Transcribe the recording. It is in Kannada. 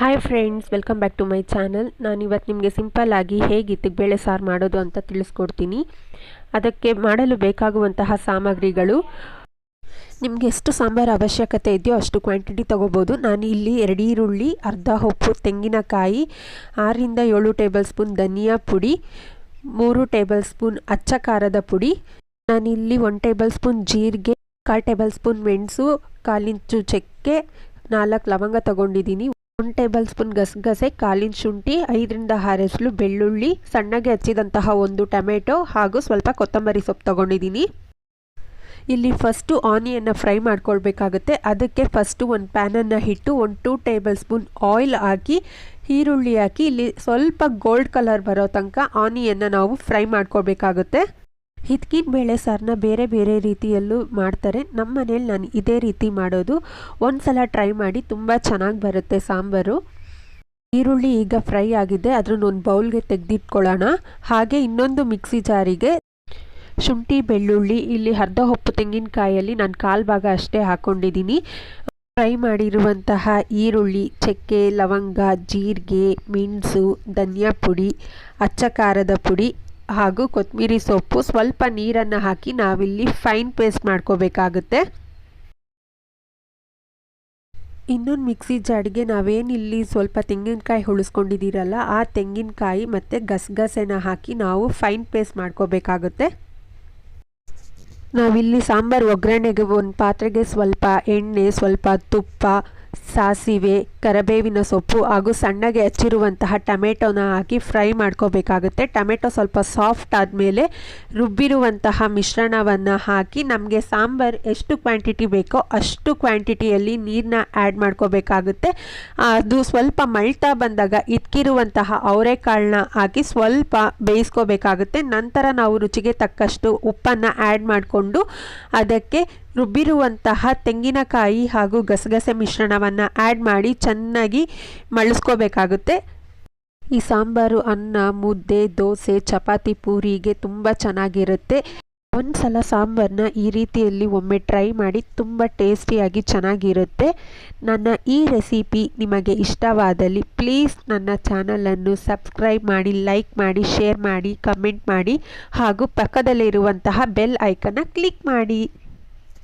Hi friends welcome back to my channel ನಾನು ಇವತ್ತು ನಿಮಗೆ ಸಿಂಪಲ್ ಆಗಿ ಹೇಗೆ ಬೇಳೆ ಸಾರು ಮಾಡೋದು ಅಂತ ತಿಳಿಸ್ಕೊಡ್ತೀನಿ. ಅದಕ್ಕೆ ಮಾಡಲು ಬೇಕಾಗುವಂತಹ ಸಾಮಗ್ರಿಗಳು. ನಿಮಗೆ ಎಷ್ಟು ಸಾಂಬಾರು ಅವಶ್ಯಕತೆ ಇದೆಯೋ ಅಷ್ಟು ಕ್ವಾಂಟಿಟಿ ತೊಗೋಬೋದು. ನಾನು ಇಲ್ಲಿ ಎರಡು ಈರುಳ್ಳಿ, ಅರ್ಧ ಉಪ್ಪು, ತೆಂಗಿನಕಾಯಿ ಆರರಿಂದ ಏಳು ಟೇಬಲ್ ಸ್ಪೂನ್ ಧನಿಯಾ ಪುಡಿ, ಮೂರು ಟೇಬಲ್ ಸ್ಪೂನ್ ಅಚ್ಚ ಖಾರದ ಪುಡಿ. ನಾನಿಲ್ಲಿ ಒನ್ ಟೇಬಲ್ ಸ್ಪೂನ್ ಜೀರಿಗೆ, ಕಾಲು ಟೇಬಲ್ ಸ್ಪೂನ್ ಮೆಣಸು, ಕಾಲಿಂಚು ಚಕ್ಕೆ, ನಾಲ್ಕು ಲವಂಗ ತಗೊಂಡಿದ್ದೀನಿ ಒನ್ ಟೇಬಲ್ ಸ್ಪೂನ್ ಗಸಗಸೆ ಕಾಲಿನ ಶುಂಠಿ, ಐದರಿಂದ ಹಾರೆಸಲು ಬೆಳ್ಳುಳ್ಳಿ, ಸಣ್ಣಗೆ ಹಚ್ಚಿದಂತಹ ಒಂದು ಟೊಮೆಟೊ ಹಾಗೂ ಸ್ವಲ್ಪ ಕೊತ್ತಂಬರಿ ಸೊಪ್ಪು ತಗೊಂಡಿದ್ದೀನಿ. ಇಲ್ಲಿ ಫಸ್ಟು ಆನಿಯನ್ನ ಫ್ರೈ ಮಾಡ್ಕೊಳ್ಬೇಕಾಗುತ್ತೆ. ಅದಕ್ಕೆ ಫಸ್ಟು ಒಂದು ಪ್ಯಾನನ್ನು ಇಟ್ಟು ಒಂದು ಟೂ ಟೇಬಲ್ ಸ್ಪೂನ್ ಆಯಿಲ್ ಹಾಕಿ, ಈರುಳ್ಳಿ ಹಾಕಿ, ಇಲ್ಲಿ ಸ್ವಲ್ಪ ಗೋಲ್ಡ್ ಕಲರ್ ಬರೋ ತನಕ ಆನಿಯನ್ನ ನಾವು ಫ್ರೈ ಮಾಡ್ಕೊಳ್ಬೇಕಾಗುತ್ತೆ. ಹಿತ್ಕಿನ ಬೇಳೆ ಸಾರನ್ನ ಬೇರೆ ಬೇರೆ ರೀತಿಯಲ್ಲೂ ಮಾಡ್ತಾರೆ. ನಮ್ಮ ಮನೇಲಿ ನಾನು ಇದೇ ರೀತಿ ಮಾಡೋದು. ಒಂದು ಸಲ ಟ್ರೈ ಮಾಡಿ ತುಂಬ ಚೆನ್ನಾಗಿ ಬರುತ್ತೆ ಸಾಂಬಾರು. ಈರುಳ್ಳಿ ಈಗ ಫ್ರೈ ಆಗಿದೆ. ಅದನ್ನು ಒಂದು ಬೌಲ್ಗೆ ತೆಗೆದಿಟ್ಕೊಳ್ಳೋಣ. ಹಾಗೆ ಇನ್ನೊಂದು ಮಿಕ್ಸಿ ಜಾರಿಗೆ ಶುಂಠಿ, ಬೆಳ್ಳುಳ್ಳಿ, ಇಲ್ಲಿ ಅರ್ಧ ಹೊಪ್ಪು ತೆಂಗಿನಕಾಯಲ್ಲಿ ನಾನು ಕಾಲು ಭಾಗ ಅಷ್ಟೇ ಹಾಕ್ಕೊಂಡಿದ್ದೀನಿ ಫ್ರೈ ಮಾಡಿರುವಂತಹ ಈರುಳ್ಳಿ, ಚಕ್ಕೆ, ಲವಂಗ, ಜೀರಿಗೆ, ಮೆಣಸು, ಧನಿಯಾ ಪುಡಿ, ಅಚ್ಚ ಖಾರದ ಪುಡಿ ಹಾಗೂ ಕೊತ್ತಂಬರಿ ಸೊಪ್ಪು ಸ್ವಲ್ಪ ನೀರನ್ನು ಹಾಕಿ ನಾವಿಲ್ಲಿ ಫೈನ್ ಪೇಸ್ಟ್ ಮಾಡ್ಕೋಬೇಕಾಗುತ್ತೆ. ಇನ್ನೊಂದು ಮಿಕ್ಸಿ ಜಾಡಿಗೆ ನಾವೇನಿಲ್ಲಿ ಸ್ವಲ್ಪ ತೆಂಗಿನಕಾಯಿ ಉಳಿಸ್ಕೊಂಡಿದ್ದೀರಲ್ಲ ಆ ತೆಂಗಿನಕಾಯಿ ಮತ್ತು ಗಸಗಸೆನ ಹಾಕಿ ನಾವು ಫೈನ್ ಪೇಸ್ಟ್ ಮಾಡ್ಕೋಬೇಕಾಗುತ್ತೆ. ನಾವಿಲ್ಲಿ ಸಾಂಬಾರು ಒಗ್ಗರಣೆಗೆ ಒಂದು ಪಾತ್ರೆಗೆ ಸ್ವಲ್ಪ ಎಣ್ಣೆ, ಸ್ವಲ್ಪ ತುಪ್ಪ ಸಾಸಿವೆ, ಕರಬೇವಿನ ಸೊಪ್ಪು ಹಾಗೂ ಸಣ್ಣಗೆ ಹಚ್ಚಿರುವಂತಹ ಟೊಮೆಟೊನ ಹಾಕಿ ಫ್ರೈ ಮಾಡ್ಕೋಬೇಕಾಗುತ್ತೆ. ಟೊಮೆಟೊ ಸ್ವಲ್ಪ ಸಾಫ್ಟ್ ಆದಮೇಲೆ ರುಬ್ಬಿರುವಂತಹ ಮಿಶ್ರಣವನ್ನು ಹಾಕಿ ನಮಗೆ ಸಾಂಬಾರು ಎಷ್ಟು ಕ್ವಾಂಟಿಟಿ ಬೇಕೋ ಅಷ್ಟು ಕ್ವಾಂಟಿಟಿಯಲ್ಲಿ ನೀರನ್ನ ಆ್ಯಡ್ ಮಾಡ್ಕೋಬೇಕಾಗುತ್ತೆ. ಅದು ಸ್ವಲ್ಪ ಮಳ್ತಾ ಬಂದಾಗ ಇಟ್ಕಿರುವಂತಹ ಅವರೆಕಾಳನ್ನ ಹಾಕಿ ಸ್ವಲ್ಪ ಬೇಯಿಸ್ಕೋಬೇಕಾಗುತ್ತೆ. ನಂತರ ನಾವು ರುಚಿಗೆ ತಕ್ಕಷ್ಟು ಉಪ್ಪನ್ನು ಆ್ಯಡ್ ಮಾಡಿಕೊಂಡು ಅದಕ್ಕೆ ರುಬ್ಬಿರುವಂತಹ ತೆಂಗಿನಕಾಯಿ ಹಾಗೂ ಗಸಗಸೆ ಮಿಶ್ರಣವನ್ನು ಆ್ಯಡ್ ಮಾಡಿ ಚೆನ್ನಾಗಿ ಮಳಸ್ಕೋಬೇಕಾಗುತ್ತೆ. ಈ ಸಾಂಬಾರು, ಅನ್ನ, ಮುದ್ದೆ, ದೋಸೆ, ಚಪಾತಿ ಪೂರಿಗೆ ತುಂಬ ಚೆನ್ನಾಗಿರುತ್ತೆ. ಒಂದು ಸಲ ಸಾಂಬಾರನ್ನ ಈ ರೀತಿಯಲ್ಲಿ ಒಮ್ಮೆ ಟ್ರೈ ಮಾಡಿ ತುಂಬ ಟೇಸ್ಟಿಯಾಗಿ ಚೆನ್ನಾಗಿರುತ್ತೆ. ನನ್ನ ಈ ರೆಸಿಪಿ ನಿಮಗೆ ಇಷ್ಟವಾದಲ್ಲಿ ಪ್ಲೀಸ್ ನನ್ನ ಚಾನಲನ್ನು ಸಬ್ಸ್ಕ್ರೈಬ್ ಮಾಡಿ ಲೈಕ್ ಮಾಡಿ ಶೇರ್ ಮಾಡಿ ಕಮೆಂಟ್ ಮಾಡಿ ಹಾಗೂ ಪಕ್ಕದಲ್ಲಿರುವಂತಹ ಬೆಲ್ ಐಕನ್ನ ಕ್ಲಿಕ್ ಮಾಡಿ.